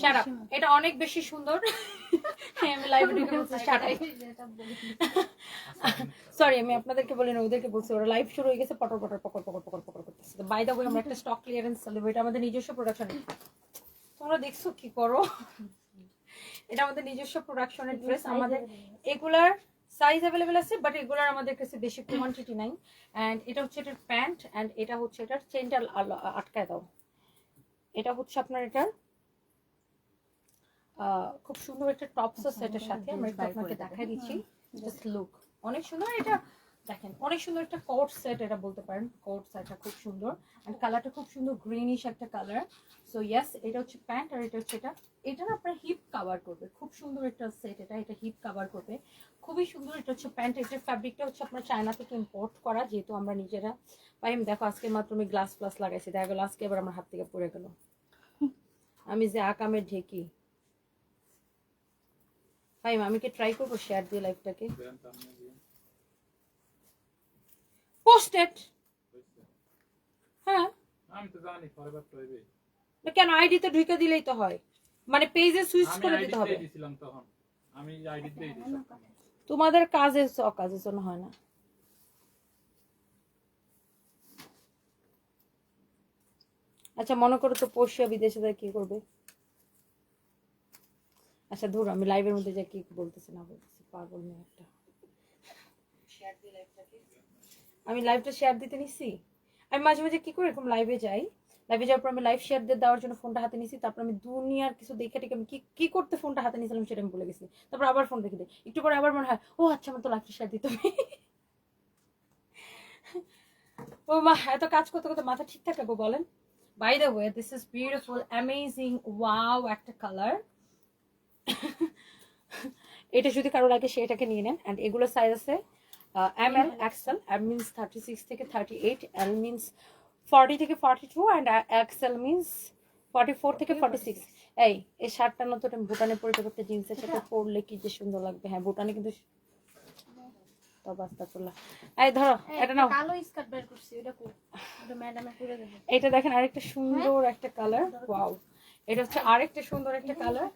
শাট এটা অনেক বেশি সুন্দর। হ্যাঁ আমি বলছি সরি আমি আপনাদেরকে বলি না ওদেরকে বলছি ওরা লাইভ শুরু হয়ে গেছে পটর পটর পকর পকর পকর পকর করতেছে। বাই দা ওয়ে আমরা একটা স্টক ক্লিয়ারেন্স চালাবো এটা আমাদের নিজস্ব প্রোডাকশন তোমরা দেখছ কি করো? এটা আমাদের নিজস্ব প্রোডাকশনের ড্রেস আমাদের এগুলার সাইজ অ্যাভেলেবেল আছে বাট এগুলার আমাদের কাছে বেশি কোয়ান্টিটি নাই। অ্যান্ড এটা হচ্ছে এটার প্যান্ট অ্যান্ড এটা হচ্ছে এটার চেনটা আটকায় দাও। এটা হচ্ছে আপনার এটার খুব সুন্দর একটা টপস সেটের সাথে আমরা একটু আপনাকে দেখাই দিচ্ছি। জাস্ট লুক অনেক সুন্দর এটা দেখেন অনেক সুন্দর একটা কোট সেট এটা বলতে পারেন। কোট সেটটা খুব সুন্দর। অ্যান্ড কালারটা খুব সুন্দর গ্রিনিশ একটা কালার সো ইয়েস এটা হচ্ছে প্যান্ট আর এটা হচ্ছে এটা। এটা আপনার হিপ কভার করবে। খুব সুন্দর একটা সেট এটা এটা হিপ কভার করবে। খুবই সুন্দর এটা হচ্ছে প্যান্ট এটার ফ্যাব্রিকটা হচ্ছে আপনার চায়না থেকে ইম্পোর্ট করা যেহেতু আমরা নিজেরা পাই। আমি দেখো আজকে মাত্র আমি গ্লাস প্লাস লাগাইছি। দেখা গেলো আজকে এবার আমার হাত থেকে পড়ে গেল। আমি যে আকামের ঢেকি। ফাইম আমি কি ট্রাই করব শেয়ার দিয়ে লাইফটাকে পোস্টেড হ্যাঁ আমি তো জানি ফরওয়ার্ড না কেন আইডিতে ঢুকে দিলেই তো হয়। মানে পেজে সুইচ করে দিতে হবে। দিয়েছিলাম তখন। আমি আইডি দিয়ে দিয়েছিলাম তোমাদের কাজে অকাজের জন্য হয় না। আচ্ছা মনে করো তো পড়শিয়া বিদেশে যায় কি করবে? আচ্ছা ধরো আমি লাইভের মধ্যে যা কি বলতেছি না বলতেছি পাগল মেয়ে একটা। আমি লাইভটা শেয়ার দিতে নিছি? আমি মাঝে মাঝে কি করি এরকম লাইভে যাই। লাইভে যাওয়ার পর আমি লাইভ শেয়ার দিয়ে দেওয়ার জন্য ফোনটা হাতে নিছি তারপর আমি দুনিয়ার কিছু দেখে টেকে আমি কি কি করতে ফোনটা হাতে নিয়েছিলাম সেটা আমি বলে গেছি। তারপর আবার ফোন রেখে দিই। একটু পরে আবার মনে হয় ও আচ্ছা আমার তো লাইভ শেয়ার দিতে হবে। ও মা এত কাজ করতে করতে মাথা ঠিক থাকে গো বলেন। By the way this is beautiful amazing wow একটা কালার এটা যদি কারও লাগে সেটাকে নিয়ে নেন অ্যান্ড এগুলো সাইজ আছে M L XL M means thirty six থেকে thirty eight L means forty থেকে forty two and XL means forty four থেকে ফর্টি সিক্স এই এই শার্টটা নতুন ভুটানে পরিচয় করতে জিন্সের সাথে পরলে কি যে সুন্দর লাগবে। হ্যাঁ ভুটানে কিন্তু এই ধরো এটা নাও। কালো স্কার্ট বের করছি ওটা কো ম্যাডামে করে দেবো। এটা দেখেন আরেকটা সুন্দর একটা কালার ওয়াও এটা হচ্ছে আরেকটা সুন্দর একটা কালার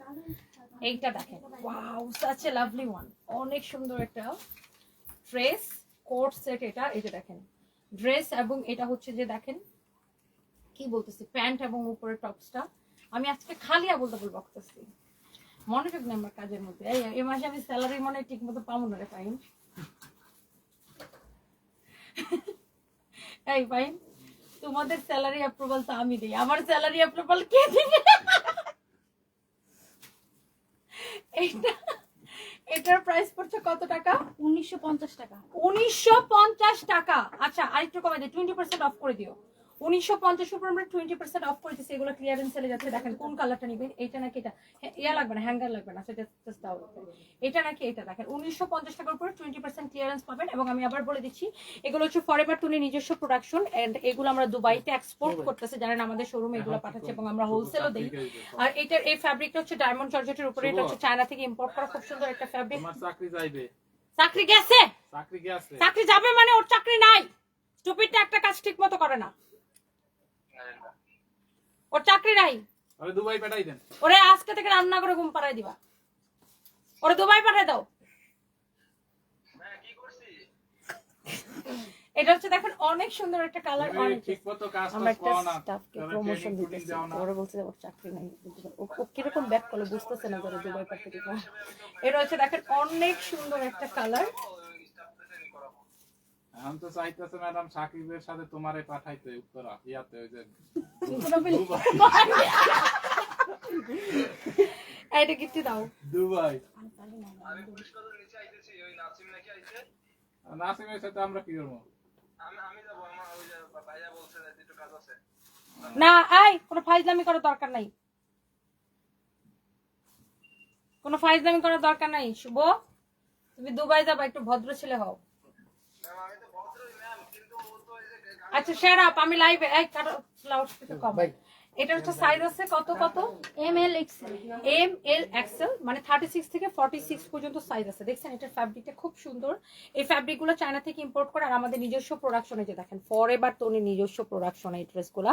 এইটা দেখেন। Wow such a lovely one অনেক সুন্দর একটা ড্রেস কোট সেট এটা। এটা দেখেন। ড্রেস এবং এটা হচ্ছে যে দেখেন, কি বলতেছি? প্যান্ট এবং উপরে টপসটা আমি আজকে খালি আবল তাবল বকতেছি। মনোযোগ নেই আমার কাজের মধ্যে। এই মাসে আমি স্যালারি মনে ঠিক মতো পাবো না রে ফাইন এই ফাইন তোমাদের স্যালারি অ্যাপ্রুভাল তো আমি দিই। আমার স্যালারি অ্যাপ্রুভাল কে দিবে? এইটা এটার প্রাইস পড়ছে কত টাকা? উনিশশো পঞ্চাশ টাকা। উনিশশো পঞ্চাশ টাকা। আচ্ছা আরেকটু কমে দিই টোয়েন্টি পার্সেন্ট অফ করে দিও। উনিশশো পঞ্চাশ উপর আমরা টোয়েন্টি পার্সেন্ট অফ করে দিচ্ছি এগুলো ক্লিয়ারেন্স সেলে যাচ্ছে। দেখেন কোন কালারটা নিবেন? এটা নাকি এটা? হ্যাঁ, ইয়া লাগবে না হ্যাঙ্গার লাগবে না সেটা দাও এটা নাকি এটা? দেখেন উনিশশো পঞ্চাশ টাকার উপরে টোয়েন্টি পার্সেন্ট ক্লিয়ারেন্স পাবেন এবং আমি আবার বলে দিচ্ছি এগুলো হচ্ছে ফরেভার নিজস্ব প্রোডাকশন এগুলো আমরা দুবাইতে এক্সপোর্ট করতেছে জানেন আমাদের শোরুমে এগুলো পাঠাচ্ছে এবং আমরা হোলসেলও দিই। আর এটার এই ফ্যাব্রিকটা হচ্ছে ডায়মন্ড জর্জেটের উপরে এটা হচ্ছে চায়না থেকে ইম্পোর্ট করা খুব সুন্দর একটা ফ্যাব্রিক চাকরি যাইবে। চাকরি গেছে? চাকরি গেছে। চাকরি যাবে মানে ওর চাকরি নাই। স্টুপিডটা একটা কাজ ঠিক মতো করে না। ওর চাকরি নাই আরে দুবাই পাঠাই দেন ওরে আজকে থেকে রান্না করে ঘুম পাড়াই দিবা ওরে দুবাই পাঠাই দাও এটা হচ্ছে দেখেন অনেক সুন্দর একটা কালার তুমি অনেক ঠিক কাজ না স্টাফকে প্রমোশন দিতেছি। ওরা বলছে ওর চাকরি নাই ও কীরকম ব্যাক করল বুঝতেছে না ধরে দুবাই পাঠিয়ে দিব এটা হচ্ছে দেখেন অনেক সুন্দর একটা কালার এখন তো চাইতেছে ম্যাডাম সাকিবের সাথে তোমারে পাঠাইতে উত্তরা ইয়াতে ওই যে এটা গিফট দাও। দুবাই। নাসিমের সাথে আমরা কি করব? না কোনো ফাইজলামি করার দরকার নাই। কোনো ফাইজলামি করার দরকার নাই শুভ। তুমি দুবাই যাবা একটু ভদ্র ছেলে হও। আচ্ছা শেয়ার আপ আমি লাইভে এই কারও লাউড স্পিকার কম এটা হচ্ছে সাইজ আছে কত কত? M L XL M L XL মানে থার্টি সিক্স থেকে ফর্টি সিক্স পর্যন্ত সাইজ আছে। দেখছেন এটার ফ্যাব্রিকটা খুব সুন্দর। এই ফ্যাব্রিকগুলো চায়না থেকে ইম্পোর্ট করে আর আমাদের নিজস্ব প্রোডাকশনে যে দেখেন ফর এবার তো নিজস্ব প্রোডাকশনে এই ড্রেসগুলো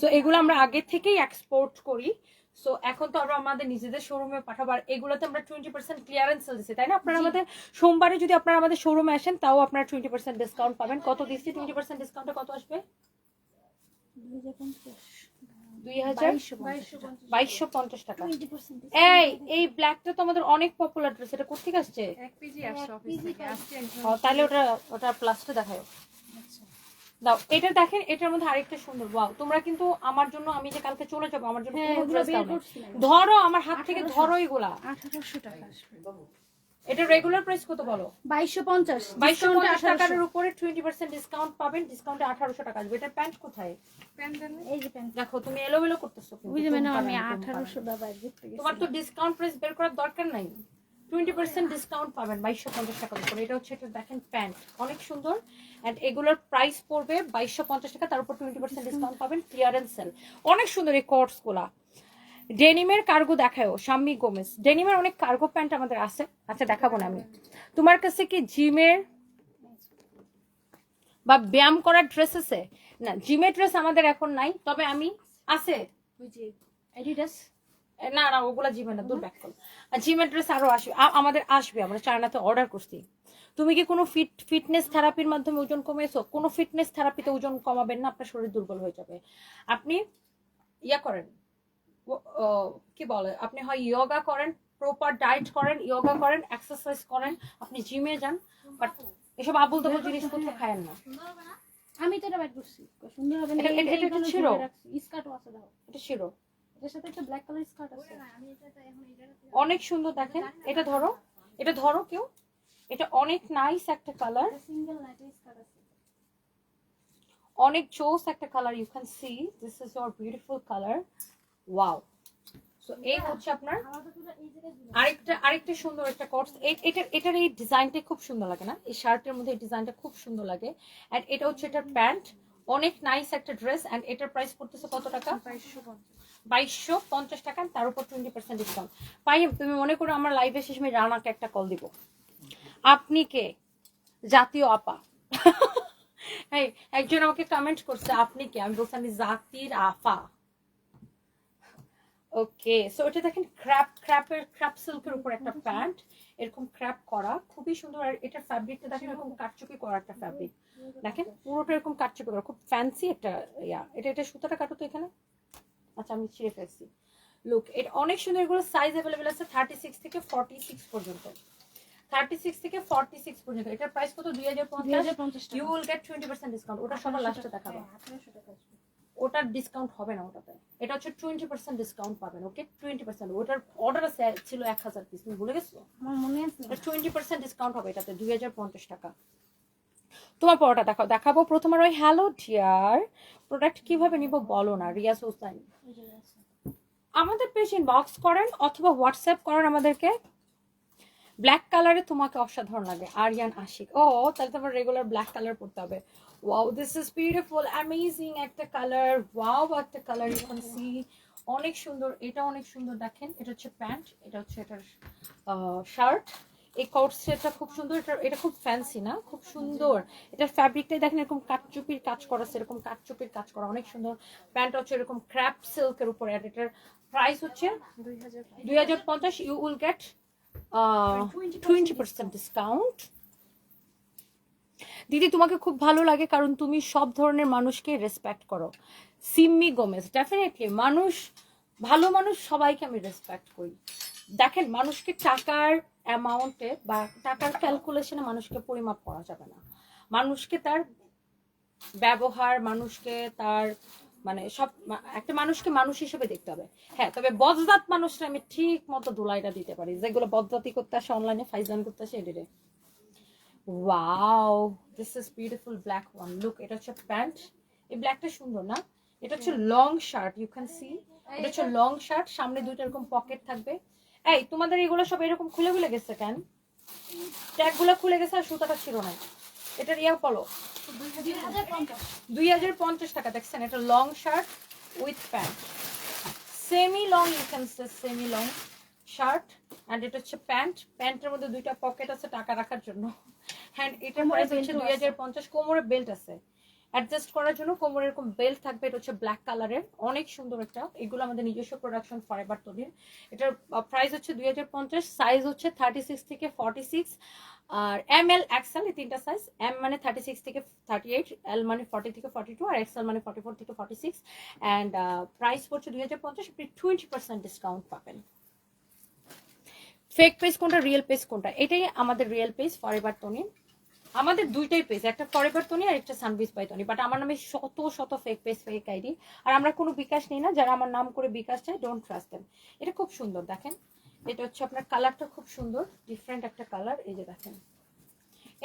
সো এগুলো আমরা আগে থেকেই এক্সপোর্ট করি। সো এখন তো আমরা আমাদের নিজেদের শোরুমে পাঠাবো আর এগুলোতে আমরা টোয়েন্টি পার্সেন্ট ক্লিয়ারেন্স সেল দিচ্ছি তাই না? আপনারা আমাদের সোমবারে যদি আপনারা আমাদের শোরুমে আসেন তাও আপনারা টোয়েন্টি পার্সেন্ট ডিসকাউন্ট পাবেন। কত দিচ্ছি? টোয়েন্টি পার্সেন্ট ডিসকাউন্টে কত আসবে? দুই হাজার বাইশশো পঞ্চাশ টাকা। এই এই ব্ল্যাকটা তো আমাদের অনেক পপুলার ড্রেস এটা কোথেকে আসছে? এক পেজি আসছে অফিস থেকে আসছে ও, তাহলে ওটা ওটা প্লাসটা দেখায়। দাও এটা দেখেন এটার মধ্যে আরেকটা সুন্দর ওয়াও তোমরা কিন্তু আমার জন্য আমি যে কালকে চলে যাব আমার জন্য হ্যাঁ ধরো আমার হাত থেকে ধরো এগুলা। আঠারোশো টাকা এটা রেগুলার প্রাইস কত বলো? বাইশশো পঞ্চাশ বাইশশো ডিসকাউন্টে পঞ্চাশ টাকার উপরে টোয়েন্টি পার্সেন্ট ডিসকাউন্ট পাবেন ডিসকাউন্টে আঠারোশো টাকা আসবে। এটা প্যান্ট কোথায়? এই যে প্যান্ট দেখো তুমি এলোমেলো করতেছো যে ম্যাডাম আমি নাই, টুমকা নাই। আঠারোশো দাবায় তোমার তো ডিসকাউন্ট প্রাইস বের করার দরকার নাই। টোয়েন্টি পার্সেন্ট ডিসকাউন্ট পাবেন বাইশশো পঞ্চাশ টাকার উপরে এটা হচ্ছে এটা দেখেন প্যান্ট অনেক সুন্দর। অ্যান্ড এগুলোর প্রাইস পড়বে বাইশশো পঞ্চাশ টাকা তার উপর টোয়েন্টি পার্সেন্ট ডিসকাউন্ট পাবেন ক্লিয়ারেন্স সেল অনেক সুন্দর এই কোর্সগুলা ডেনিমের কার্গো দেখায়ও শাম্মি গোমেস ডেনিমের অনেক কার্গো প্যান্ট আমাদের আছে। আচ্ছা দেখাবো না আমি। তোমার কাছে কি জিমের বা ব্যায়াম করার ড্রেস আছে? না জিমের ড্রেস আমাদের এখন নাই তবে আমি আছে। এ, না না ওগুলা জিমে না দূর ব্যাক করো। আর জিমের ড্রেস আসবে। আমাদের আসবে আমরা চায়নাতে অর্ডার করছি। তুমি কি কোনো ফিট ফিটনেস থেরাপির মাধ্যমে ওজন কমেছো কোনো ফিটনেস থেরাপিতে ওজন কমাবেন না আপনার শরীর দুর্বল হয়ে যাবে। আপনি ইয়া করেন। কি বলে? আপনি হয় ইয়োগা করেন প্রপার ডায়েট করেন ইয়োগা করেন এক্সারসাইজ করেন আপনি জিমে যান। বাট এসব আবুল তাবুল জিনিসপত্র খায়েন না। আমি তো এটা বাইর করছি। সুন্দর হবে এটা- ছিল? স্কার্টও আছে দাও। এটা ছিল এটার সাথে একটা ব্ল্যাক কালার স্কার্ট আছে। অনেক সুন্দর দেখেন। এটা ধরো এটা ধরো কেউ। এটা অনেক নাইস একটা কালার সিঙ্গেল নাইটের স্কার্ট আছে। অনেক জোস একটা colour you can see this is your beautiful colour wow so এই হচ্ছে আপনার আরেকটা আরেকটা সুন্দর একটা কোর্স এটা এটার এই ডিজাইনটা খুব সুন্দর লাগে না? এই শার্টের মধ্যে এই ডিজাইনটা খুব সুন্দর লাগে। এন্ড এটা হচ্ছে এটার প্যান্ট অনেক নাইস একটা ড্রেস এন্ড এটার প্রাইস পড়তেছে কত টাকা? বাইশশো পঞ্চাশ টাকা তার উপর টোয়েন্টি পার্সেন্ট ডিসকাউন্ট পাই তুমি মনে করো আমার লাইভে শেষে আমি রানাকে একটা কল দিব। আপনি কে? জাতীয় আপা। এই একজন আমাকে কমেন্ট করছে আপনি কে? আমি বলছি আমি জাতির আফা ওকে সো এটা দেখেন ক্র্যাপ ক্র্যাপের ক্র্যাপ সিল্কের উপর একটা প্যান্ট এরকম ক্র্যাপ করা খুবই সুন্দর। আর এটার ফ্যাব্রিকটা দেখেন এরকম কাটচুপি করা একটা ফ্যাব্রিক দেখেন পুরোটা এরকম কাটচুপি করা খুব ফ্যান্সি একটা ইয়া। এটা এটা সুতাটা কাটো তো এখানে। আচ্ছা আমি ছিঁড়ে ফেলছি। লুক এটা অনেক সুন্দর এগুলো সাইজ অ্যাভেলেবেল আছে থার্টি সিক্স থেকে ফর্টি সিক্স পর্যন্ত। থার্টি সিক্স থেকে ফর্টি সিক্স পর্যন্ত। এটার প্রাইস কত? দুই হাজার পঞ্চাশ? You will get twenty percent discount ওটা সবার লাস্টে দেখাবো। ওটার ডিসকাউন্ট হবে না ওটাতে। এটা হচ্ছে টোয়েন্টি পার্সেন্ট ডিসকাউন্ট পাবেন ওকে টোয়েন্টি পার্সেন্ট ওটার অর্ডার আছে ছিল এক হাজার পিস তুমি ভুলে গেছো? আমার মনে আছে। টোয়েন্টি পার্সেন্ট ডিসকাউন্ট হবে এটাতে দুই হাজার পঞ্চাশ টাকা। তোমার পরোটা দেখাও। দেখাবো। প্রথমে ওই হ্যালো ডিয়ার প্রোডাক্ট কীভাবে নিব বলো না, রিয়াজ হোসাইন। আমাদের পেজ ইনবক্স করেন অথবা হোয়াটসঅ্যাপ করেন আমাদেরকে। ব্ল্যাক কালারে তোমাকে অসাধারণ লাগে, আরিয়ান, আশিক। ও, তাহলে তোমার রেগুলার ব্ল্যাক কালার পড়তে হবে। Wow this is beautiful amazing একটা কালার ওয়াও একটা কালার ইউ ক্যান সি অনেক সুন্দর, এটা অনেক সুন্দর দেখেন। এটা হচ্ছে প্যান্ট, এটা হচ্ছে এটার শার্ট এই কোট সেটটা খুব সুন্দর, এটা এটা খুব ফ্যান্সি না? খুব সুন্দর। এটার ফ্যাব্রিকটাই দেখেন এরকম কাঠচুপির কাজ করা আছে এরকম কাঠচুপির কাজ করা, অনেক সুন্দর। প্যান্ট হচ্ছে এরকম ক্র্যাপ সিল্কের উপরে, আর এটার প্রাইস হচ্ছে দুই হাজার পঞ্চাশ। You will get twenty percent discount দিদি, তোমাকে খুব ভালো লাগে কারণ তুমি সব ধরনের মানুষকে রেসপেক্ট করো। সিম্মি গোমেজ ডেফিনেটলি মানুষ, ভালো মানুষ সবাইকে আমি রেসপেক্ট করি। দেখেন, মানুষকে টাকার অ্যামাউন্টে বা টাকার ক্যালকুলেশনে মানুষকে পরিমাপ করা যাবে না। মানুষকে তার ব্যবহার মানুষকে তার মানে সব একটা মানুষকে মানুষ হিসেবে দেখতে হবে। হ্যাঁ তবে বজদাত মানুষটা আমি ঠিক মতো ধুলাইটা দিতে পারি। যেগুলো বজদাতি করতে আসে অনলাইনে ফাইজান করতে আসে এডিরে wow this is beautiful black one look এটা হচ্ছে প্যান্ট। এই ব্ল্যাকটা সুন্দর না? এটা হচ্ছে long shirt you can see এটা হচ্ছে লং শার্ট সামনে দুইটা এরকম পকেট থাকবে। এই তোমাদের এগুলো সব এরকম খুলে খুলে গেছে কেন? ট্যাগগুলো খুলে গেছে আর সুতাটা ছিল না। এটার ইয়া বলো। দুই হাজার পঞ্চাশ। টাকা দেখছেন? এটা long shirt with pant semi long you semi long shirt and এটা হচ্ছে প্যান্ট প্যান্টের মধ্যে দুইটা পকেট আছে টাকা রাখার জন্য। হ্যান্ড এটার প্রাইস হচ্ছে দুই হাজার পঞ্চাশ। কোমরে বেল্ট আছে। অ্যাডজাস্ট করার জন্য কোমরে এরকম বেল্ট থাকবে, এটা হচ্ছে ব্ল্যাক কালারের অনেক সুন্দর একটা। এগুলো আমাদের নিজস্ব প্রোডাকশন ফর ফাইবার তৈরির। এটার প্রাইস হচ্ছে দুই হাজার পঞ্চাশ সাইজ হচ্ছে থার্টি সিক্স থেকে ফর্টি সিক্স আর এম এল এক্সেল এই তিনটা সাইজ এম মানে থার্টি সিক্স থেকে থার্টি এইট এল মানে ফর্টি থেকে ফর্টি টু আর এক্সেল মানে ফর্টি ফোর থেকে ফর্টি সিক্স অ্যান্ড প্রাইস পড়ছে দুই হাজার পঞ্চাশ, আপনি টোয়েন্টি পার্সেন্ট ডিসকাউন্ট পাবেন। ফেক পেজ কোনটা রিয়েল পেজ কোনটা? এটাই আমাদের রিয়েল পেজ ফরেভার তনি আমাদের দুইটাই পেজ একটা ফরেভার তনি আর একটা সানবিস বাই তনি বাট আমার নামে শত শত ফেক পেজ ফেক আইডি আর আমরা কোনো বিকাশ নেই না, যারা আমার নাম করে বিকাশ চায় ডোন্ট ট্রাস্ট দেম এটা খুব সুন্দর, দেখেন। এটা হচ্ছে আপনার কালারটা খুব সুন্দর ডিফারেন্ট একটা কালার এই যে দেখেন।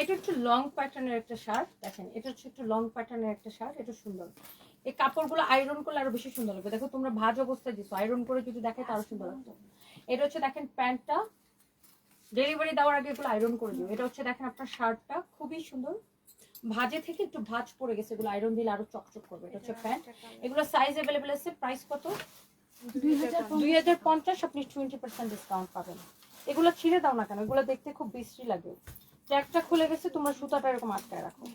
এটা একটু লং প্যাটার্নের একটা শার্ট দেখেন। এটা হচ্ছে একটু লং প্যাটার্নের একটা শার্ট এটা সুন্দর। এই কাপড়গুলো আয়রন করলে আরও বেশি সুন্দর লাগবে। দেখো, তোমরা ভাজ অবস্থায় দিছো আয়রন করে যদি দেখে তারও সুন্দর লাগতো। এটা হচ্ছে, দেখেন, প্যান্টটা ডেলিভারি দেওয়ার আগে এগুলো আয়রন করে দিও। এটা হচ্ছে দেখেন আপনার শার্টটা, খুবই সুন্দর। ভাজে থেকে একটু ভাজ পড়ে গেছে, এগুলো আয়রন দিলে আরও চকচক করবে। এটা হচ্ছে প্যান্ট এগুলো সাইজ অ্যাভেলেবেল আছে প্রাইস কত? দুই হাজার পঞ্চাশ, আপনি টোয়েন্টি পার্সেন্ট ডিসকাউন্ট পাবেন। এগুলো ছিঁড়ে দাও না কেন? এগুলো দেখতে খুব বিশ্রী লাগে। ট্যাগটা খুলে গেছে, তোমরা সুতাটা এরকম আটকায় রাখো।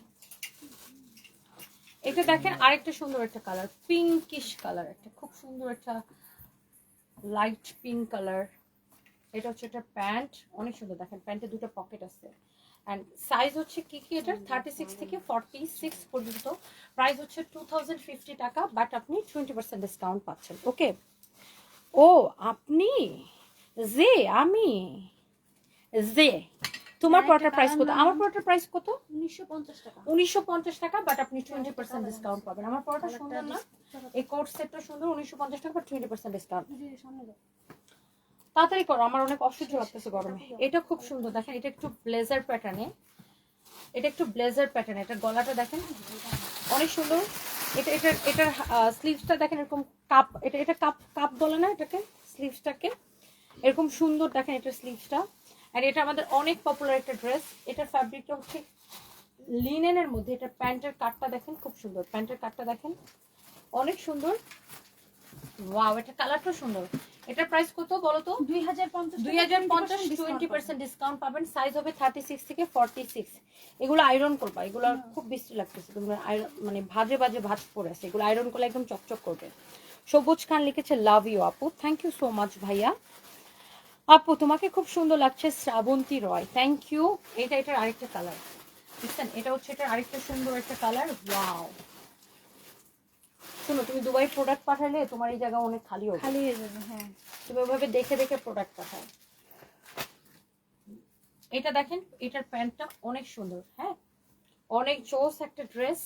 এটা দেখেন আরেকটা সুন্দর একটা কালার পিঙ্কিশ কালার একটা। খুব সুন্দর একটা লাইট পিঙ্ক কালার এটা হচ্ছে একটা প্যান্ট অনেক সুন্দর দেখেন প্যান্টে দুটো পকেট আছে। অ্যান্ড সাইজ হচ্ছে কি কি এটার? থার্টি সিক্স থেকে ফর্টি সিক্স পর্যন্ত। প্রাইস হচ্ছে টু থাউজেন্ড ফিফটি টাকা বাট আপনি টোয়েন্টি পার্সেন্ট ডিসকাউন্ট পাচ্ছেন ওকে ও আপনি? যে আমি? যে। তোমার প্রোডাক্টের প্রাইস কত? আমার প্রোডাক্টের প্রাইস কত? উনিশশো পঞ্চাশ টাকা। উনিশশো পঞ্চাশ টাকা বাট আপনি টোয়েন্টি পার্সেন্ট ডিসকাউন্ট পাবেন। আমার প্রোডাক্ট সুন্দর না? এই কোট সেটটা সুন্দর উনিশশো পঞ্চাশ টাকা বাট টোয়েন্টি পার্সেন্ট ডিসকাউন্ট সামনে যাও। তাড়াতাড়ি করো, আমার অনেক অসহ্য লাগতেছে গরমে। এটা খুব সুন্দর, দেখেন, এটা একটু ব্লেজার প্যাটার্নে এটা একটু ব্লেজার প্যাটার্নে এটা গলাটা দেখেন, অনেক সুন্দর। এটা এটা এটার স্লিভসটা দেখেন এরকম কাপ, এটা এটা কাপ কাপ বলে না এটাকে? স্লিভসটাকে এরকম সুন্দর, দেখেন এটার স্লিভসটা আর এটা আমাদের অনেক পপুলার একটা ড্রেস এটার ফ্যাব্রিকটা হচ্ছে লিনেনের মধ্যে, এটা প্যান্টের কাটটা দেখেন, খুব সুন্দর। প্যান্টের কাটটা দেখেন, অনেক সুন্দর। ওয়াও এটা কালারটা সুন্দর। এটার প্রাইস কত বলো তো দুই হাজার পঞ্চাশ দুই হাজার পঞ্চাশ টোয়েন্টি পার্সেন্ট ডিসকাউন্ট পাবেন। সাইজ হবে থার্টি সিক্স থেকে ফর্টি সিক্স এগুলো আয়রন করবা এগুলো খুব বিশ্রী লাগতেছে। তোমরা মানে ভাজে ভাজে ভাজ পড়ে আছে। এগুলো আয়রন করলে একদম চকচক করবে। সবুজ খান লিখেছে লাভ ইউ আপু। থ্যাংক ইউ সো মাচ ভাইয়া। আপু তোমাকে খুব সুন্দর লাগছে শ্রাবন্তী রয়। থ্যাংক ইউ এটা এটার আরেকটা কালার বুঝছেন? এটা হচ্ছে এটার আরেকটা সুন্দর একটা কালার ওয়াও শোনো তুমি দুবাই প্রোডাক্ট পাঠালে তোমার এই জায়গা অনেক খালি হবে খালি হয়ে যাবে হ্যাঁ। তুমি ওইভাবে দেখে দেখে প্রোডাক্ট পাঠাও। এটা দেখেন এটার প্যান্টটা অনেক সুন্দর হ্যাঁ? অনেক জোস একটা ড্রেস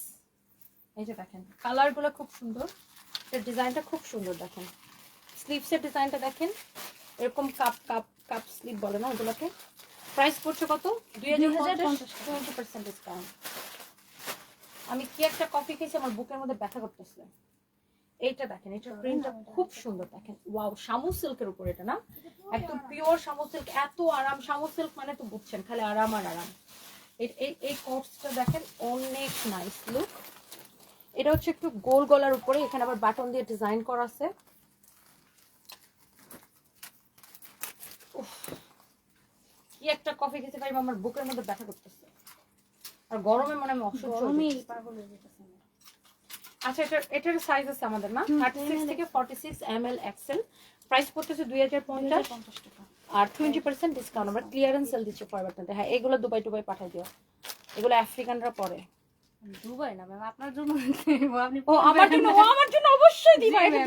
এই যে দেখেন কালারগুলো খুব সুন্দর। এটার ডিজাইনটা খুব সুন্দর দেখেন। স্লিভসের ডিজাইনটা দেখেন এরকম কাপ কাপ কাপ স্লিভ বলে না ওগুলোকে? প্রাইস পড়ছে কত? দুই হাজার পঞ্চাশ টোয়েন্টি পার্সেন্ট ডিসকাউন্ট আমি কি একটা কফি খেয়েছি আমার বুকের মধ্যে ব্যথা করতেছে এইটা দেখেন এটার প্রিন্টটা খুব সুন্দর দেখেন। ওয়াও শামু সিল্কের উপর এটা না? একদম পিওর শামু সিল্ক এত আরাম। শামু সিল্ক মানে তো বুঝছেন খালি আরাম আর আরাম। এই- কোর্সটা দেখেন অনেক নাইস লুক এটা হচ্ছে একটু গোল গলার উপরে এখানে আবার বাটন দিয়ে ডিজাইন করা আছে। কি একটা কফি খেতে পারি আমার বুকের মধ্যে ব্যথা করতেছে। আর গরমে মনে হয় আমি অসহ্য হয়ে পাগল হয়ে যেতেছে। আচ্ছা এটার এটার সাইজ আছে আমাদের না? থেকে forty six L XL price পড়তেছে দুই হাজার 2050 টাকা। আর টোয়েন্টি পার্সেন্ট ডিসকাউন্ট আমরা ক্লিয়ারেন্স সেল দিচ্ছি ফরওয়ার্ডটাতে হ্যাঁ এগুলো দুবাই টুবাই পাঠাই দিও। এগুলো আফ্রিকানরা পরে। দুবাই না ম্যাম আপনার জন্য আপনি ও আমার জন্য ও আমার জন্য অবশ্যই দিবা এটা।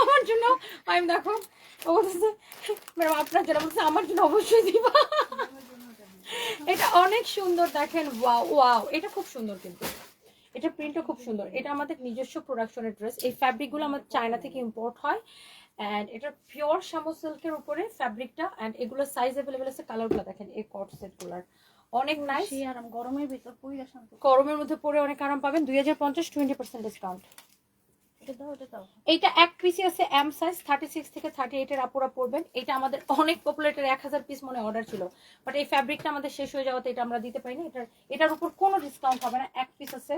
আমার জন্য আমি দেখো ও বলতেছে ম্যাডাম আপনার জন্য বলছে আমার জন্য অবশ্যই দিবা এটা অনেক সুন্দর দেখেন ওয়াও ওয়াও এটা খুব সুন্দর কিন্তু। এটা প্রিন্টও খুব সুন্দর। এটা আমাদের নিজস্ব প্রোডাকশনের ড্রেস এই ফ্যাব্রিকগুলো আমাদের চায়না থেকে ইম্পোর্ট হয়। অ্যান্ড এটা পিওর শামু সিল্কের উপরে ফ্যাব্রিকটা অ্যান্ড এগুলো সাইজ অ্যাভেলেবেল আছে কালারগুলো দেখেন এই কট সেটগুলোর অনেক নাইস আরাম গরমের ভিতর শান্তি গরমের মধ্যে পরে অনেক আরাম পাবেন। দুই হাজার পঞ্চাশ টোয়েন্টি পার্সেন্ট ডিসকাউন্ট এটা দাও এটা দাও। এইটা এক পিসি আছে এম সাইজ থার্টি সিক্স থেকে থার্টি এইটের আপুরা পড়বেন এটা আমাদের অনেক পপুলার এক হাজার পিস মনে অর্ডার ছিল। বাট এই ফ্যাব্রিকটা আমাদের শেষ হয়ে যাওয়াতে এটা আমরা দিতে পারিনি। এটার এটার উপর কোনো ডিসকাউন্ট হবে না। এক পিস আছে।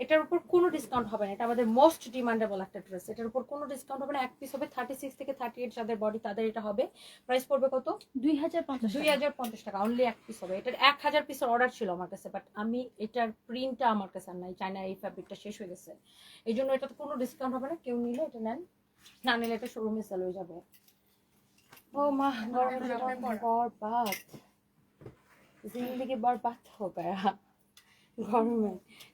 এটার উপর কোনো ডিসকাউন্ট হবে না। এটা আমাদের মোস্ট ডিমান্ডেবল একটা ড্রেস এটার উপর কোনো ডিসকাউন্ট হবে না। এক পিস হবে থার্টি সিক্স থেকে থার্টি এইট যাদের বডি তাদের এটা হবে। প্রাইস পড়বে কত? দুই হাজার পঞ্চাশ দুই হাজার পঞ্চাশ টাকা। অনলি এক পিস হবে। এটার এক হাজার পিসের অর্ডার ছিল আমার কাছে বাট আমি এটার প্রিন্টটা আমার কাছে আর নাই। চাইনা এই ফ্যাব্রিকটা শেষ হয়ে গেছে। এই জন্য এটাতে কোনো ডিসকাউন্ট হবে না। কেউ নিলে এটা নেন। না নিলে এটা শোরুমে সেল হয়ে যাবে। ও মা বরবাদ। জিন্দগি বরবাদ হো গয়া গরমে।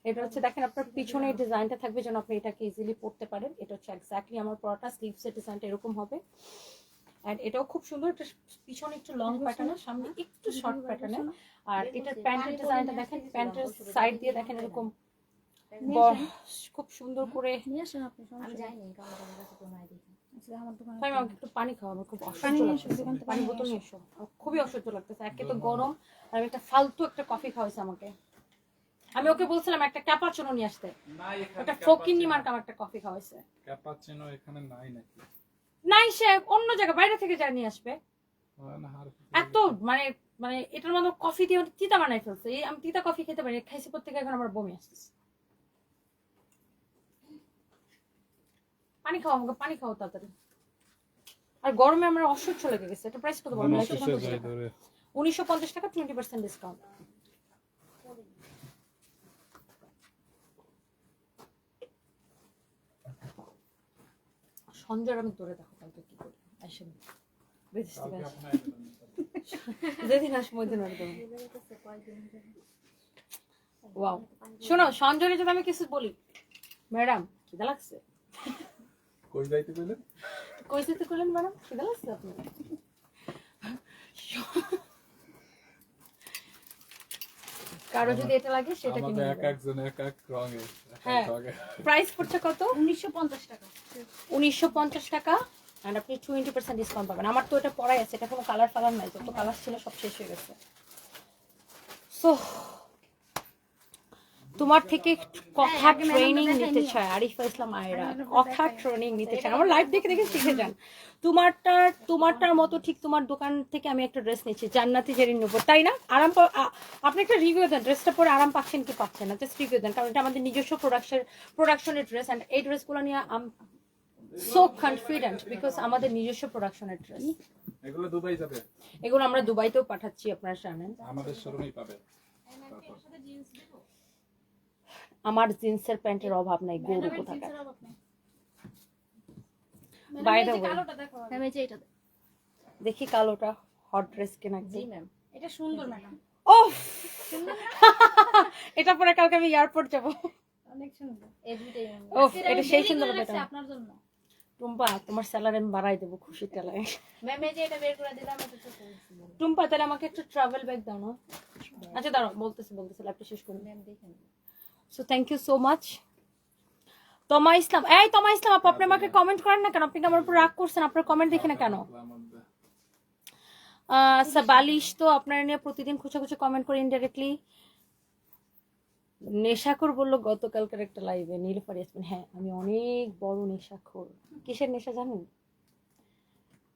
এটা হচ্ছে দেখেন আপনার পিছনে ডিজাইনটা থাকবে যেন আপনি এটাকে ইজিলি পড়তে পারেন। এটা হচ্ছে এক্স্যাক্টলি আমার পরাটা স্লিভসের ডিজাইনটা এরকম হবে। অ্যান্ড এটাও খুব সুন্দর এটা পিছনে একটু লং প্যাটার্নের সামনে একটু শর্ট প্যাটার্নের আর এটার প্যান্টের ডিজাইনটা দেখেন প্যান্টের সাইড দিয়ে দেখেন এরকম খুব সুন্দর করে নিয়ে আসেন আপনি আচ্ছা, একটু পানি খাওয়া আমার খুব পানি বোতল নিয়ে এসো খুবই অসহ্য লাগতেছে একে তো গরম আর একটা ফালতু একটা কফি খাওয়াইছে আমাকে। আমি ওকে বলছিলাম একটা ক্যাপাচুনো নিয়ে আসতে। একটা ফকিন্নি মার্কা একটা কফি খাওয়াইছে। ক্যাপাচিনো এখানে নাই নাকি? নাই সে অন্য জায়গা বাইরে থেকে যা নিয়ে আসবে। এত মানে মানে এটার মধ্যে কফি দিয়ে ওটা তিতা বানাই ফেলছে। এই আমি তিতা কফি খেতে পারি খাইছি থেকে এখন আমার বমি আসতেছে। পানি খাও আমাকে পানি খাও তাড়াতাড়ি। আর গরমে আমার অসহ্য লেগে গেছে। এটা প্রাইস কত বড় উনিশশো পঞ্চাশ টাকা টোয়েন্টি পার্সেন্ট ডিসকাউন্ট সঞ্জয়ের আমি দৌড়ে দেখো কালকে কি করি। আসেন। বিদেশ থেকে যেদিন আসব ওই দিন ওয়াও। শোনো সঞ্জয় যদি আমি কিছু বলি। ম্যাডাম খিদা লাগছে? কই যাইতে কইলেন? কই যেতে করলেন ম্যাডাম? খিদা লাগছে আপনার? কারও যদি এটা লাগে সেটা কিনে এক একজন এক এক রঙে হ্যাঁ। প্রাইস পড়ছে কত? উনিশশো পঞ্চাশ টাকা। উনিশশো পঞ্চাশ টাকা। অ্যান্ড আপনি টোয়েন্টি পার্সেন্ট ডিসকাউন্ট পাবেন। আমার তো এটা পড়াই আছে এটা কোনো কালার ফালার নাই যত কালার ছিল সব শেষ হয়ে গেছে। সো তোমার থেকে কথা হ্যাঁ, ট্রেনিং নিতে চায় আরিফা ইসলাম আয়রা কথা ট্রেনিং নিতে চায় আমার লাইভ দেখে দেখে শিখে যান। তোমারটার তোমারটার মতো ঠিক তোমার দোকান থেকে আমি একটা ড্রেস নিচ্ছি জান্নাতি জেরিন নেব তাই না? আরাম পা- আপনি একটা রিভিউ দেন ড্রেসটা পরে আরাম পাচ্ছেন কি পাচ্ছেন না? জাস্ট রিভিউ দেন কারণ এটা আমাদের নিজস্ব প্রোডাকশন প্রোডাকশনের ড্রেস অ্যান্ড এই ড্রেসগুলো নিয়ে আম সো কনফিডেন্ট বিকজ আমাদের নিজস্ব প্রোডাকশনের ড্রেস এগুলো দুবাই যাবে। এগুলো আমরা দুবাইতেও পাঠাচ্ছি আপনারা জানেন আমাদের শোরুমেই পাবে। আমার জিন্সের প্যান্টের অভাব নাই গরু কোথাকার জিন্সের অভাব নেই। By ম্যাডাম, the এই যে way. কালোটা দেখো ম্যাম, এই যে এটা দেখি কালোটা হট ড্রেস কেনা জি ম্যাম এটা সুন্দর ম্যাডাম ও এটা পরে কালকে আমি এয়ারপোর্ট যাব। অনেক সুন্দর। এই ও এটা সেই সুন্দর আপনার জন্য। টুম্পা তোমার স্যালারি আমি বাড়াই দেবো খুশি টেলায় ম্যাম এই যে এটা বের করে দিলাম এটা টুম্পা তাহলে আমাকে একটা ট্রাভেল ব্যাগ দাও না? আচ্ছা দাঁড়াও বলতেছি বলতেছি ল্যাপটপ শেষ করুন ম্যাম দেখেন so thank you so much Toma Islam এই তমা ইসলাম আপু আপনি আমাকে কমেন্ট করেন না কেন? আপনি কি আমার উপর রাগ করছেন? আপনার কমেন্ট দেখি না কেন? আচ্ছা বালিশ তো আপনারা নিয়ে প্রতিদিন খুঁজে খুঁজে কমেন্ট করে ইনডাইরেক্টলি নেশাখোর বলল গতকালকার একটা লাইভে নীলফার ইয়াসমিন। হ্যাঁ আমি অনেক বড় নেশাখোর। কিসের নেশা জানেন?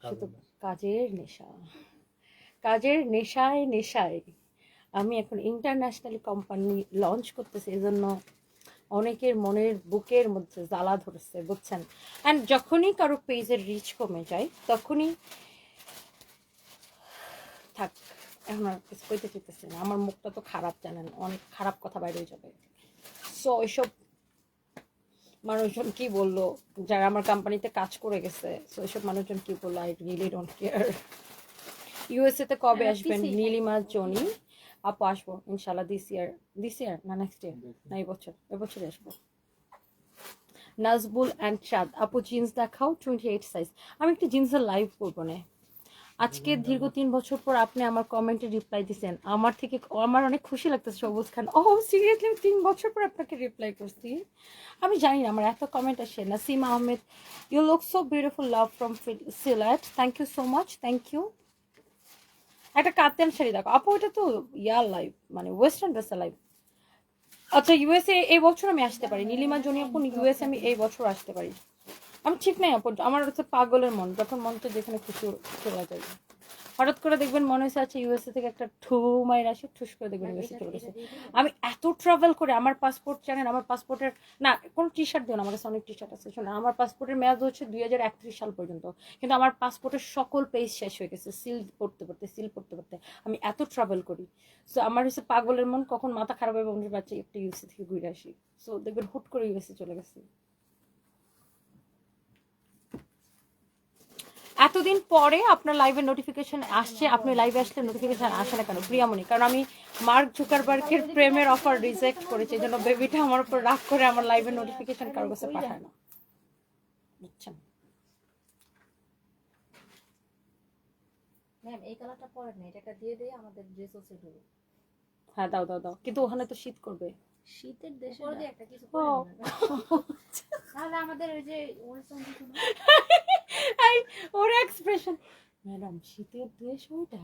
শুধু কাজের নেশা। কাজের নেশায় নেশায়। আমি এখন ইন্টারন্যাশনাল কোম্পানি লঞ্চ করতেছি এই জন্য অনেকের মনের বুকের মধ্যে জ্বালা ধরেছে বুঝছেন? অ্যান্ড যখনই কারও পেজের রিচ কমে যায় তখনই থাক এখন আর কিছু কইতে চাইতেছি না। আমার মুখটা তো খারাপ জানেন? অনেক খারাপ কথা বাইরে যাবে। সো এসব মানুষজন কি বলল? যারা আমার কোম্পানিতে কাজ করে গেছে সো এসব মানুষজন কি বলল? I really don't care USA তে কবে আসবেন? নীলিমা জনি? আপু আসব, ইনশাল্লাহ দিস ইয়ার দিস ইয়ার না নেক্সট ইয়ার না এই বছর এবছরই আসব। নাজবুল অ্যান্ড চাঁদ আপু জিন্স দেখাও টোয়েন্টি এইট সাইজ আমি একটু জিন্সের লাইভ করব না। আজকে দীর্ঘ তিন বছর পর আপনি আমার কমেন্টে রিপ্লাই দিছেন। আমার থেকে আমার অনেক খুশি লাগতেছে সবুজ খান। ও সিরিয়াসলি আমি তিন বছর পর আপনাকে রিপ্লাই করছি। আমি জানি না, আমার এত কমেন্ট আসে। Nasim Ahmed you look so beautiful love from Sylhet thank you so much thank you একটা কাতেন শাড়ি দেখো। আপু, এটা তো ইয়ার লাইভ মানে ওয়েস্টার্ন ড্রেসের লাইফ আচ্ছা ইউএসএ এই বছর আমি আসতে পারি। নীলিমা জনি আপু ইউএসএ আমি এই বছর আসতে পারি? আমি ঠিক নাই আপু, আমার হচ্ছে পাগলের মন। যখন মনটা যেখানে খুশি চলে যায়। হঠাৎ করে দেখবেন মনে হয়েছে আচ্ছা ইউএসএ থেকে একটা ঠু মায়ের আসে ঠুস করে দেখবেন ইউএসএ চলে গেছে। আমি এত ট্রাভেল করে আমার পাসপোর্ট জানেন আমার পাসপোর্টের না কোনো টি শার্ট দিও না আমার কাছে অনেক টি শার্ট আছে শোনো আমার পাসপোর্টের মেয়াদ হচ্ছে দুই হাজার একত্রিশ সাল পর্যন্ত কিন্তু আমার পাসপোর্টের সকল পেজ শেষ হয়ে গেছে সিল পড়তে পড়তে সিল পড়তে পড়তে আমি এত ট্রাভেল করি। সো আমার হচ্ছে পাগলের মন কখন মাথা খারাপ হবে বন্ধুর বাচ্চা একটা ইউএসএ থেকে ঘুরে আসি। সো দেখবেন হুট করে ইউএসএ চলে গেছে। এতদিন পরে আপনার লাইভের নোটিফিকেশন আসছে আপনি লাইভে আসলে নোটিফিকেশন আসে না কেন? প্রিয়ামণি কারণ আমি মার্ক জুকারবার্গের প্রেমের অফার রিজেক্ট করেছি এই জন্য বেবিটা আমার উপর রাগ করে আমার লাইভের নোটিফিকেশন কারোর কাছে পাঠায় না। বুঝছেন? ম্যাম এই কালারটা পরে না এটা দিয়ে দিয়ে আমাদের ড্রেসও সেট হ্যাঁ দাও দাও দাও। কিন্তু ওখানে তো শীত করবে। শীতের দেশে পরে একটা কিছু পরে তাহলে আমাদের ওই যে ওর এক্সপ্রেশন ম্যাডাম শীতের ড্রেস ওইটা?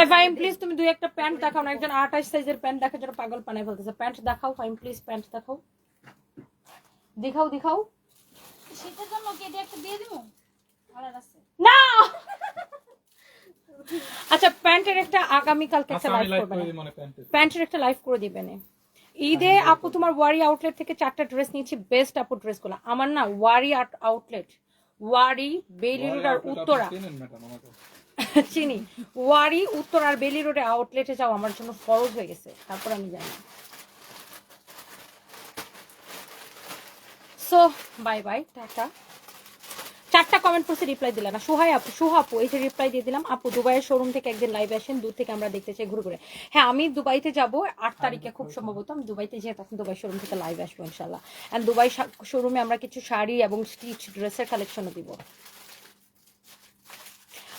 এই ফাইম প্লিজ তুমি দুই একটা প্যান্ট দেখাও না। একজন আঠাশ সাইজের প্যান্ট দেখা যেটা পাগল পানায় ফেলতেছে। প্যান্ট দেখাও ফাইম প্লিজ প্যান্ট দেখাও। দেখাও দেখাও। শীতের জন্য কি এটা একটা দিয়ে দিব? না! আচ্ছা প্যান্টের একটা আগামী কালকে একটা লাইভ লাইভ করবে করে দিই মনে প্যান্টে প্যান্টের একটা লাইভ করে দিবেন ঈদে আপু তোমার ওয়ারি আউটলেট থেকে চারটা ড্রেস নিয়েছি বেস্ট আপু ড্রেসগুলো। আমার না ওয়ারি আউটলেট ওয়ারি বেলি রোড আর উত্তরা চিনি। ওয়ারি উত্তর আর বেলি রোডে আউটলেটে যাও আমার জন্য ফরজ হয়ে গেছে তারপর আমি জানি। So bye bye tata. চারটা কমেন্ট করছে রিপ্লাই দিলাম না। সোহাই আপু সোহা আপু এই যে রিপ্লাই দিয়ে দিলাম। আপু দুবাইয়ের শোরুম থেকে একদিন লাইভ আসেন দূর থেকে আমরা দেখতে চাই ঘুরে ঘুরে। হ্যাঁ আমি দুবাইতে যাব আট তারিখে খুব সম্ভবত আমি দুবাইতে যেয়ে তখন দুবাই শোরুম থেকে লাইভ আসব ইনশাল্লাহ অ্যান্ড দুবাই শোরুমে আমরা কিছু শাড়ি এবং স্টিচ ড্রেসের কালেকশনও দিব।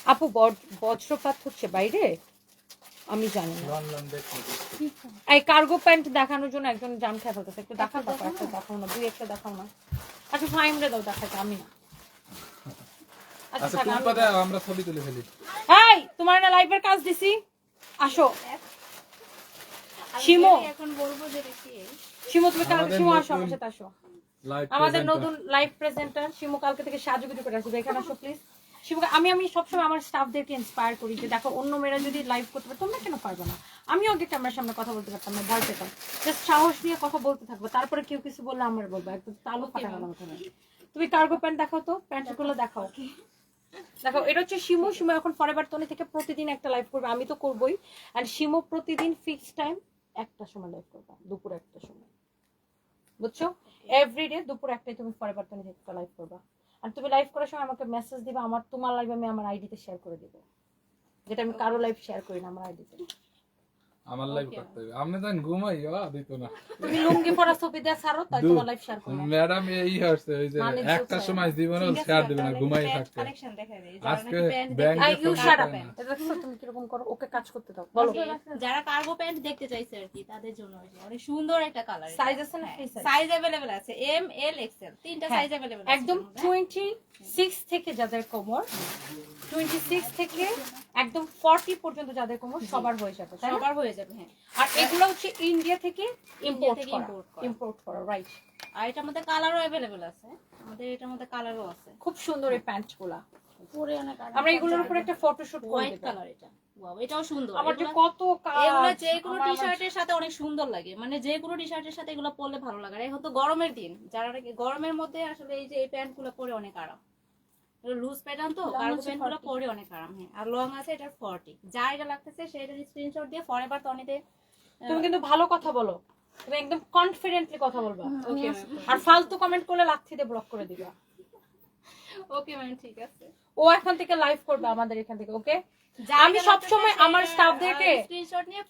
আপু বজ- বজ্রপাত হচ্ছে বাইরে? আমি জানি না। এই কার্গো প্যান্ট দেখানোর জন্য একজন জাম খেয়ে ফেলতেছে। একটু দেখাও একটা দেখাও না দুই একটা দেখাও না। আচ্ছা ফাইম রে দাও দেখাতে আমি না। আচ্ছা আচ্ছা থাক, আমি- টুম্পা আমরা ছবি তুলে ফেলি? এই তোমার না লাইভের কাজ দিছি। আসো। শিমু। এখন বলব যে দেখি শিমু তুমি কালকে আমাদের শিমু আসো আমার সাথে আসো। আমাদের নতুন লাইভ প্রেজেন্টার শিমু কালকে থেকে সাজুগুজু করে আসবে। এখানে আসো প্লিজ শিমুকে আমি আমি সবসময় আমার স্টাফদেরকে ইন্সপায়ার করি যে দেখো অন্য মেয়েরা যদি লাইভ করতে পারে তোমরা কেন পারবে না? আমিও আগে ক্যামেরার সামনে কথা বলতে পারতাম না ভয় পেতাম। জাস্ট সাহস নিয়ে কথা বলতে থাকব। তারপরে কেউ কিছু বললে আমার বলব। একদম তালু ফাটানো তুমি কার্গো প্যান্ট দেখাও তো? প্যান্টগুলো দেখাও। দেখো এটা হচ্ছে শিমু। শিমু এখন ফরেভার তনি থেকে প্রতিদিন একটা লাইভ করবে। আমি তো করবই। আর শিমু প্রতিদিন ফিক্স টাইম একটা সময় লাইভ করবে। দুপুর একটা সময়। বুঝছ? এভরিডে দুপুর একটাই তুমি ফরেভার তনি থেকে লাইভ করবা। আর তুমি লাইভ করার সময় আমাকে মেসেজ দিবে। আমার তোমার লাইভ আমি আমার আইডিতে শেয়ার করে দেবো। যেটা আমি কারও লাইভ শেয়ার করি না আমার আইডিতে আমার লাইভ করতে হবে আপনি তো ঘুমাই আ দিত না তুমি লুঙ্গি পরা ছবি দেয়া ছাড়ো তাই দু- তোমার লাইভ শেয়ার করো ম্যাডাম এই হচ্ছে ওই যে মানে একটা জোস সময় জীবনে শেয়ার দিবে না ঘুমাই থাকতে কালেকশন দেখা দেয় আজকে pant bank I you shut up দেখছো তুমি কিরকম করো ওকে কাজ করতে দাও বলো যারা কার্গো প্যান্ট দেখতে চাইছে আর কি তাদের জন্য হয়েছে অনেক সুন্দর একটা কালার সাইজ আছে না ফ্রি সাইজ সাইজ अवेलेबल আছে এম এল এক্সেল তিনটা হ্যাঁ, সাইজ अवेलेबल একদম টোয়েন্টি সিক্স থেকে যাদের কোমর টোয়েন্টি সিক্স থেকে একদম ফর্টি পর্যন্ত যাদের কোমর সবার হয়ে যাবে তাই না? সবার হয়ে যাবে হ্যাঁ আর এগুলো হচ্ছে ইন্ডিয়া থেকে ইম্পোর্ট থেকে করা import করা। ইম্পোর্ট করা রাইট আর এটার মধ্যে কালারও अवेलेबल আছে আমাদের এটার মধ্যে কালারও আছে খুব সুন্দর এই প্যান্ট গুলা পরে অনেক আরাম আমরা এগুলোর উপর একটা ফটোশুট করে হোয়াইট দেব কালার এটা ওয়াও এটাও সুন্দর আমার যে এগুলা- কত কাজ এগুলো যে কোনো আমার- টি শার্টের সাথে অনেক সুন্দর লাগে মানে যে কোনো টি শার্টের সাথে এগুলো পরলে ভালো লাগে আর এখন তো গরমের দিন যারা নাকি গরমের মধ্যে আসলে এই যে এই প্যান্ট গুলো পরে অনেক আরাম লুজ প্যাটার্ন তো কার্গো প্যান্টগুলো পরে অনেক আরাম হ্যাঁ আর লং আছে এটার ফর্টি যা এটা লাগতেছে সেটা স্ক্রিনশট দিয়ে তনিতে তুমি কিন্তু ভালো কথা বলো। তুমি একদম কনফিডেন্টলি কথা বলবা। ওকে আর ফালতু কমেন্ট করলে লাথি দিয়ে ব্লক করে দিবা। ওকে ম্যাম ঠিক আছে। ও এখন থেকে লাইভ করবে আমাদের এখান থেকে ওকে আমি সবসময় লাগতেছে আমার স্টাফদেরকে স্ক্রিনশট নিয়ে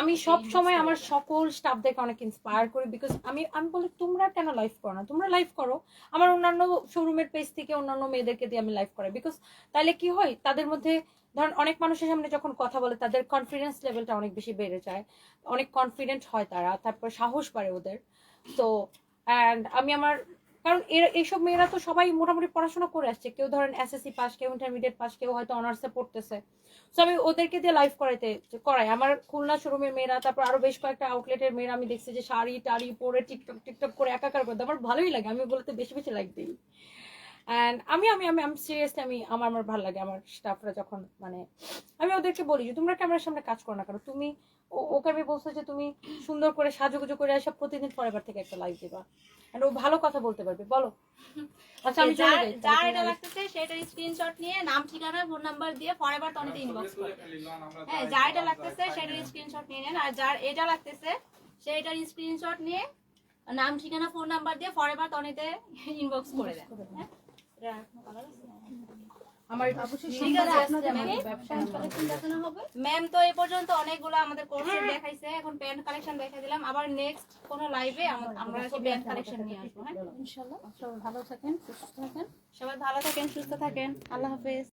আমি সব সময় আমার সকল স্টাফদেরকে অনেক ইন্সপায়ার করি বিকজ আমি আমি বলি তোমরা কেন লাইভ করো না? তোমরা লাইভ করো। আমার অন্যান্য শোরুমের পেজ থেকে অন্যান্য মেয়েদেরকে দিয়ে আমি লাইভ করাই বিকজ তাহলে কি হয়? তাদের মধ্যে ধরেন অনেক মানুষের সামনে যখন কথা বলে তাদের কনফিডেন্স লেভেলটা অনেক বেশি বেড়ে যায়। অনেক কনফিডেন্ট হয় তারা তারপর সাহস বাড়ে ওদের। তো অ্যান্ড আমি আমার কারণ এর এইসব মেয়েরা তো সবাই মোটামুটি পড়াশোনা করে আসছে। কেউ ধরেন এসএসসি পাস কেউ ইন্টারমিডিয়েট পাস কেউ হয়তো অনার্সে পড়তেছে। তো আমি ওদেরকে দিয়ে লাইভ করাইতে, করাই। আমার খুলনা শোরুমের মেয়েরা, তারপর আরও বেশ কয়েকটা আউটলেটের মেয়েরা আমি দেখছি যে শাড়ি টাড়ি পরে টিকটক টিকটক করে একাকার করে দেয়। আমার ভালোই লাগে। আমি ওগুলোতে বেশি বেশি লাইক দিই। অ্যান্ড আমি আমি আমি আমি সিরিয়াসলি আমি, আমার আমার ভালো লাগে। আমার স্টাফরা যখন মানে আমি ওদেরকে বলি যে তোমরা ক্যামেরার সামনে কাজ করো না কেন? তুমি ও- ওকে আমি বলছো যে তুমি সুন্দর করে সাজুগুজু করে এসব প্রতিদিন ফরেবার থেকে একটা লাইভ দিবা। আর ও ভালো কথা বলতে পারবে। বলো। আচ্ছা আমি চলে যাই যার এটা লাগতেছে সেটার স্ক্রিনশট নিয়ে নাম ঠিকানা ফোন নাম্বার দিয়ে ফরএভার তনিতে ইনবক্স করে। হ্যাঁ যার এটা লাগতেছে সেটার স্ক্রিনশট নিয়ে নেন। আর যার এটা লাগতেছে সেটার স্ক্রিনশট নিয়ে নাম ঠিকানা ফোন নাম্বার দিয়ে ফরএভার তনিতে ইনবক্স করে দেন। হ্যাঁ? এটা আর কোনো colour আছে? আমার ঠিক আছে ম্যাম। তো এই পর্যন্ত অনেকগুলো আমাদের কোর্সে দেখাইছে এখন প্যান্ট কালেকশন দিলাম। আবার নেক্সট কোন লাইভে আমরা প্যান্ট কালেকশন নিয়ে আসব হ্যাঁ? সবাই ভালো থাকেন সুস্থ থাকেন। সবাই ভালো থাকেন সুস্থ থাকেন। আল্লাহ হাফেজ।